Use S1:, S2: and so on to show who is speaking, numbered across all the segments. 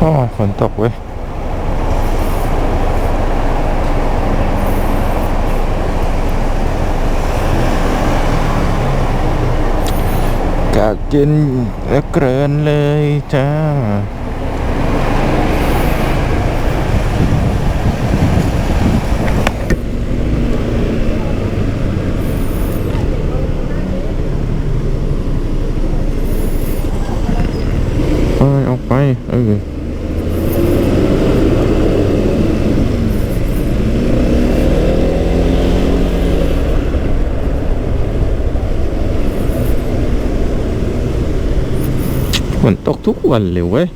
S1: โอ้ฝนตกเว้ยกากินแล้วเกรินเลยจ้าเอ้ยออกไป เออฝ นตกทุกวันเลยเว้ย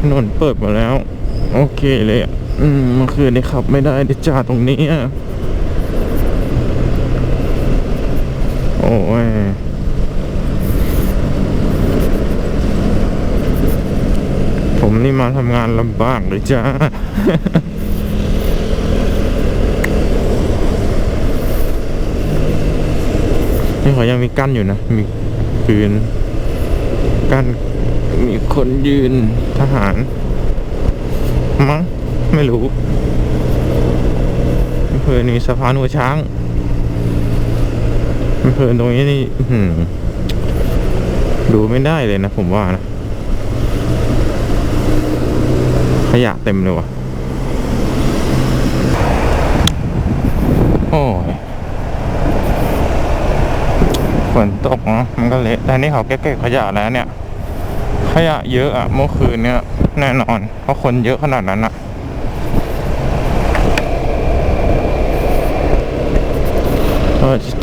S1: ถนนเปิดมาแล้ว โอเคเลยอะอืมเมื่อคืนนี้ขับไม่ได้ดิจ้าตรงนี้อะ อ้ยผมนี่มาทำงานลำบากเลยจ้านี่เขายังมีกั้นอยู่นะ มีปืนกั้นมีคนยืนทหาร มั้ง ไม่รู้อำเภอนี้สะพานหัวช้าง อำเภอตรงนี้นี่ดูไม่ได้เลยนะผมว่านะ ขยะเต็มเลยว่ะโอ้ยฝนตกเนาะมันก็เละแต่นี่เขาแก้ๆขยะแล้วเนี่ย ขยะเยอะอะเมื่อคืนเนี่ยแน่นอน เพราะคนเยอะขนาดนั้นอะ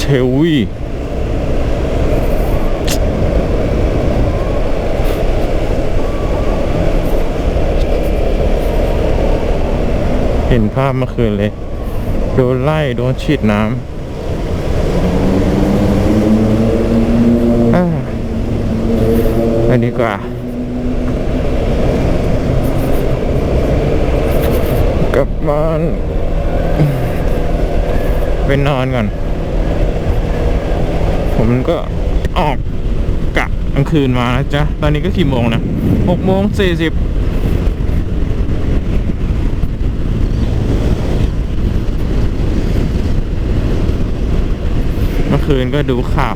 S1: เออเทวีเห็นภาพเมื่อคืนเลย โดนไล่ โดนฉีดน้ำอ่าไปดีกว่า กลับบ้านไปนอนก่อน ผมก็ออกกะกลางคืนมานะจ๊ะ ตอนนี้ก็กี่โมงนะหกโมงสี่สิบเมื่อคืนก็ดูข่าว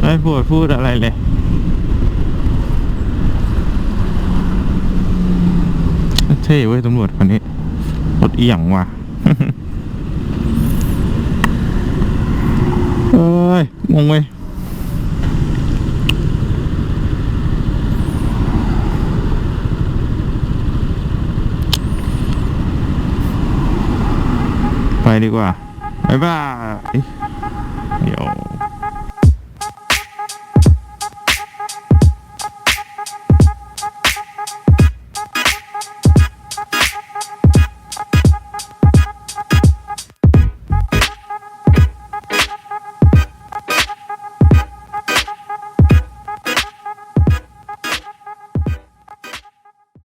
S1: ไม่พูดพูดอะไรเลยเท่เว้ยตำรวจคนนี้ รถเอียงว่ะเอ้ยงงเว้ยไปดีกว่าบ๊ายบาย